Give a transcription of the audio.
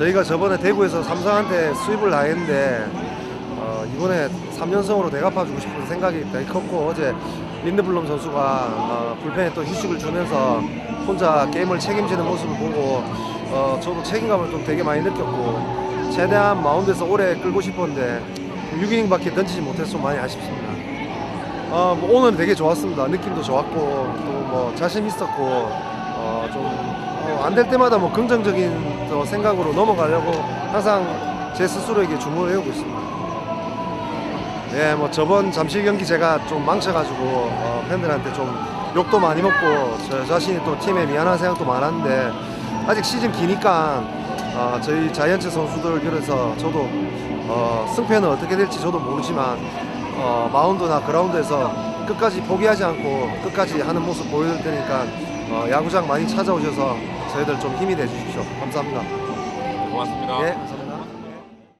저희가 저번에 대구에서 삼성한테 수입을 당했는데 어, 이번에 3연승으로 대갚아주고 싶은 생각이 되게 컸고 어제 린드블럼 선수가 어, 불펜에 또 휴식을 주면서 혼자 게임을 책임지는 모습을 보고 어, 저도 책임감을 좀 되게 많이 느꼈고 최대한 마운드에서 오래 끌고 싶었는데 6이닝밖에 던지지 못해서 좀 많이 아쉽습니다. 어, 뭐 오늘 되게 좋았습니다. 느낌도 좋았고 또 뭐 자신 있었고 어, 좀 안 될 때마다 뭐 긍정적인 또 생각으로 넘어가려고 항상 제 스스로에게 주문을 해오고 있습니다. 네, 뭐 저번 잠실 경기 제가 좀 망쳐가지고 어, 팬들한테 좀 욕도 많이 먹고 저 자신이 또 팀에 미안한 생각도 많았는데 아직 시즌 기니까 어, 저희 자이언츠 선수들 그래서 저도 어, 승패는 어떻게 될지 저도 모르지만 어, 마운드나 그라운드에서 끝까지 포기하지 않고 끝까지 하는 모습 보여줄 테니까 어, 야구장 많이 찾아오셔서 저희들 좀 힘이 돼 주십시오. 감사합니다. 고맙습니다. 예, 감사합니다.